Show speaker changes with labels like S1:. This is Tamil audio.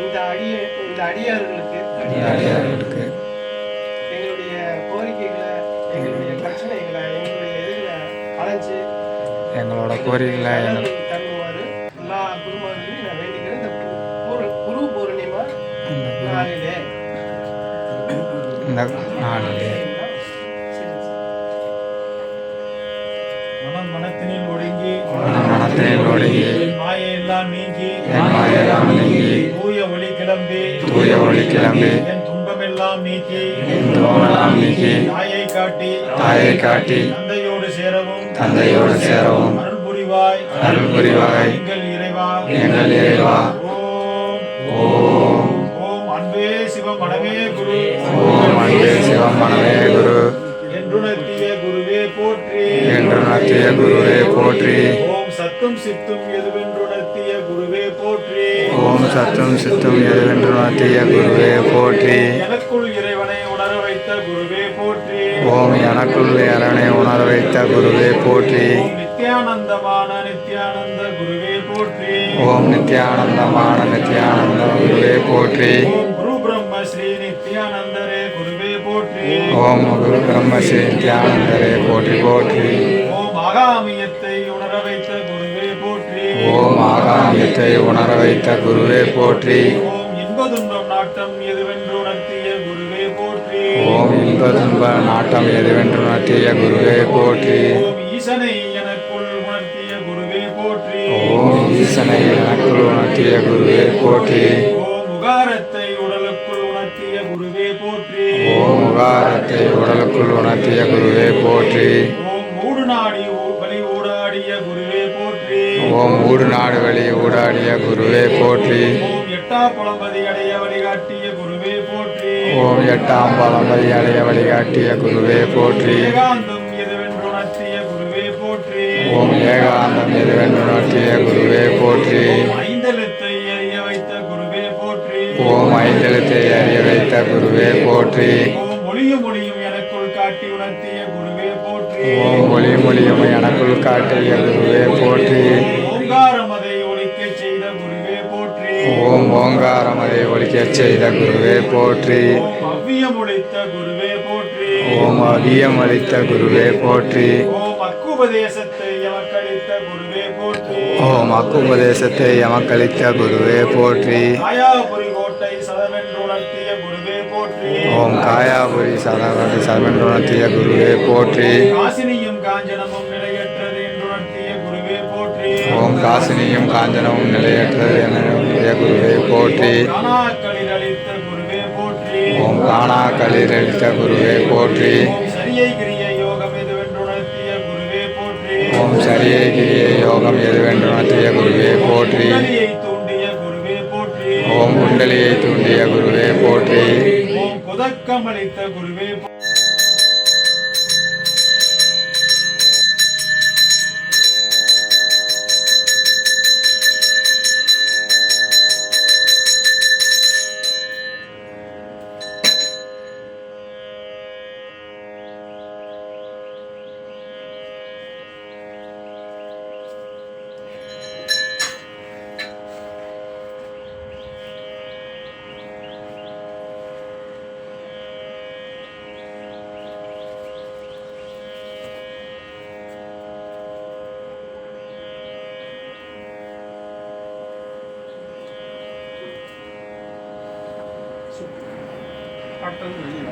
S1: இந்த அடிய இந்த அடியார்களுக்கு
S2: அடியார்களுக்கு
S1: எங்களுடைய கோரிக்கைகளை எங்களுடைய பிரச்சனைகளை எங்களுடைய எதிர்களை
S2: எங்களோட கோரிக்கைகளை
S1: தருமாறு எல்லா நான் வேண்டிக்கிறேன். இந்த குரு பூர்ணிமா நாளிலே.
S2: இந்த நாளிலே.
S3: என் மாயையெல்லாம் நீங்கி
S2: என் மாயெல்லாம் நீங்கி
S3: தூய ஒளி கிளம்பி
S2: தூய ஒளி கிளம்பி
S3: என் துன்பமெல்லாம் நீக்கி
S2: என் துன்பமெல்லாம் நீக்கி
S3: தாயை காட்டி
S2: தாயை காட்டி
S3: தந்தையோடு சேரவும்
S2: தந்தையோடு சேரவும்
S3: அருள் புரிவாய்.
S2: அருள் புரிவாய்
S3: எங்கள் இறைவா.
S2: எங்கள் இறைவா
S3: ஓம்.
S2: ஓம்.
S3: அன்பே சிவம் மனமே குரு.
S2: ஓம் அன்பே சிவம் மனமே குரு.
S3: என்றுணர்த்திய குருவே போற்றி.
S2: என்று குருவே போற்றி.
S3: சத்தும் சித்தும் எதுவென்றுணர்த்திய குருவே போற்றி.
S2: ஓம் சத்தும் சித்தும் எதுவென்று நடத்திய குருவே போற்றி.
S3: எனக்குள் இறைவனை உணர வைத்த குருவே போற்றி.
S2: ஓம் எனக்குள் அரணை உணர வைத்த குருவே போற்றி.
S3: நித்யானந்தமான நித்யானந்த குருவே போற்றி.
S2: ஓம் நித்யானந்தமான நித்யானந்த குருவே போற்றி.
S3: ஓம் குரு பிரம்ம ஸ்ரீ நித்யானந்தரே குருவே போற்றி.
S2: ஓம் குரு பிரம்ம ஸ்ரீ நித்யானந்தரே போற்றி.
S3: ஆகாமியத்தை உணர வைத்த குருவே போற்றி.
S2: ஓம்
S3: இன்ப துன்பம் நாட்டம் எதுவென்று உணர்த்திய குருவே போற்றி.
S2: ஓம் இன்ப துன்ப நாட்டம் எதுவென்று நடத்திய குருவே போற்றி.
S3: ஓம் ஈசனை எனக்குள் உணர்த்திய குருவே போற்றி. உகாரத்தை உடலுக்குள் உணர்த்திய குருவே போற்றி.
S2: ஓம் உகாரத்தை உடலுக்குள் உணர்த்திய குருவே போற்றி.
S3: ஓம் ஊடு நாடு வழி ஊடாடிய குருவே போற்றி.
S2: ஓம் எட்டாம் பழம்பதி அடைய வழிகாட்டிய குருவே போற்றி. ஓம் ஏகாந்தம் எதுவென்று நடத்திய குருவே போற்றி.
S3: ஓம் ஐந்தெழுத்தை அறிய வைத்த குருவே போற்றி. ஒளியும் ஒளியும் எனக்குள் காட்டி உணர்த்திய குருவே போற்றி.
S2: ஓம் ஒளி மொழியும் எனக்குள் காட்டிய குருவே போற்றி. ஓம் ஓங்காரம் அதை ஒழிக்கச் செய்த குருவே போற்றி.
S3: ஓம்
S2: அகியம் அளித்த குருவே போற்றி.
S3: ஓம் அக்குபதேசத்தை எமக்களித்த குருவே போற்றி.
S2: ஓம் காயாபுரி சதவதி சதமென்றுணர்த்திய குருவே போற்றி. ஓம் காசினியும் காஞ்சனமும் நிலையற்றது என குருவே போற்றி. ஓம் காணா களிரளித்த குருவே போற்றி.
S3: ஓம் சரியை கிரிய யோகம் எதுவென்று உணர்த்திய குருவே போற்றி.
S2: ஓம்
S3: குண்டலியை தூண்டிய குருவே போற்றி.
S2: ஓம் குருவே போற்றி
S3: ஓம் குதக்கம் அளித்த